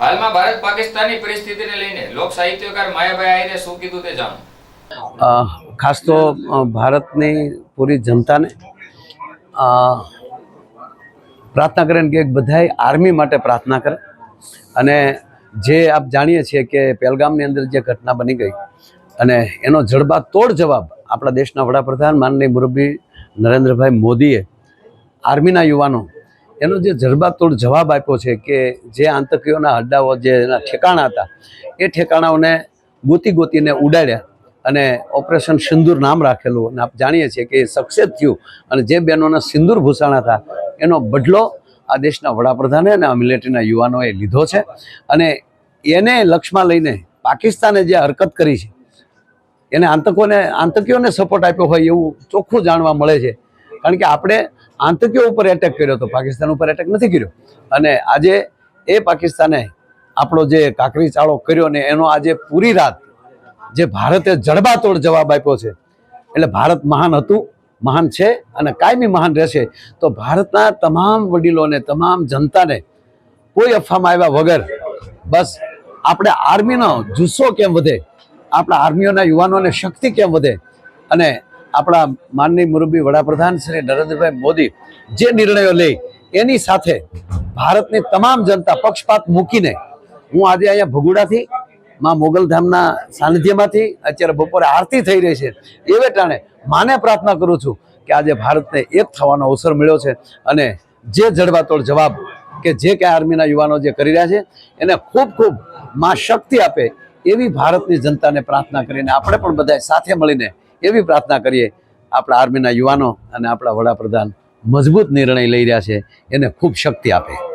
હાલમાં ભારત પાકિસ્તાનની પરિસ્થિતિને લઈને લોક સાહિત્યકાર માયાભાઈ આહિરે શું કીધું તે જાણો. ખાસ તો ભારતની પૂરી જનતાને પ્રાર્થના કરે કે બધાય આર્મી માટે પ્રાર્થના કરે. અને જે આપ જાણીએ છીએ કે પહેલગામની અંદર જે ઘટના બની ગઈ, અને એનો જડબાતોડ જવાબ આપણા દેશના વડાપ્રધાન માનનીય મુરબ્બી નરેન્દ્રભાઈ મોદીએ આર્મીના યુવાનો એનો જે જડબાતોડ જવાબ આપ્યો છે કે જે આતંકીઓના અડ્ડાઓ જે એના ઠેકાણા હતા, એ ઠેકાણાઓને ગોતી ગોતીને ઉડાડ્યા અને ઓપરેશન સિંદૂર નામ રાખેલું. અને આપ જાણીએ છીએ કે એ સક્સેસ થયું અને જે બહેનોના સિંદૂર ભૂષાણા હતા, એનો બદલો આ દેશના વડાપ્રધાને અને આ મિલિટરીના યુવાનોએ લીધો છે. અને એને લક્ષમાં લઈને પાકિસ્તાને જે હરકત કરી છે, એને આતંકોને, આતંકીઓને સપોર્ટ આપ્યો હોય એવું ચોખ્ખું જાણવા મળે છે. કારણ કે આપણે આતંકીઓ ઉપર એટેક કર્યો હતો પાકિસ્તાન ઉપર એટેક નથી કર્યો. અને આજે એ પાકિસ્તાને આપણો જે કાકરી ચાળો કર્યો ને એનો આજે પૂરી રાત જે ભારતે જડબાતોડ જવાબ આપ્યો છે, એટલે ભારત મહાન હતું, મહાન છે અને કાયમી મહાન રહેશે, તો ભારતના તમામ વડીલોને, તમામ જનતાને કોઈ અફવામાં આવ્યા વગર બસ આપણે આર્મીનો જુસ્સો કેમ વધે, આપણા આર્મીઓના યુવાનોને શક્તિ કેમ વધે અને આપણા માનની મુરબી વડાપ્રધાન શ્રી નરેન્દ્રભાઈ મોદી જે નિર્ણયો લે, એની સાથે ભારતની તમામ જનતા પક્ષપાત મૂકીને હું આજે અહીંયા ભગુડાથી, માં મોગલધામના સાનિધ્યમાંથી અત્યારે બપોરે આરતી થઈ રહી છે. એવે ટાણે માને પ્રાર્થના કરું છું કે આજે ભારતને એક થવાનો અવસર મળ્યો છે અને જે જડબાતોડ જવાબ કે જે કાંઈ આર્મીના યુવાનો જે કરી રહ્યા છે, એને ખૂબ ખૂબમાં શક્તિ આપે એવી ભારતની જનતાને પ્રાર્થના કરીને આપણે પણ બધા સાથે મળીને એવી પ્રાર્થના કરીએ. આપણા આર્મીના યુવાનો અને આપણા વડાપ્રધાન મજબૂત નિર્ણય લઈ રહ્યા છે. એને ખૂબ શક્તિ આપે.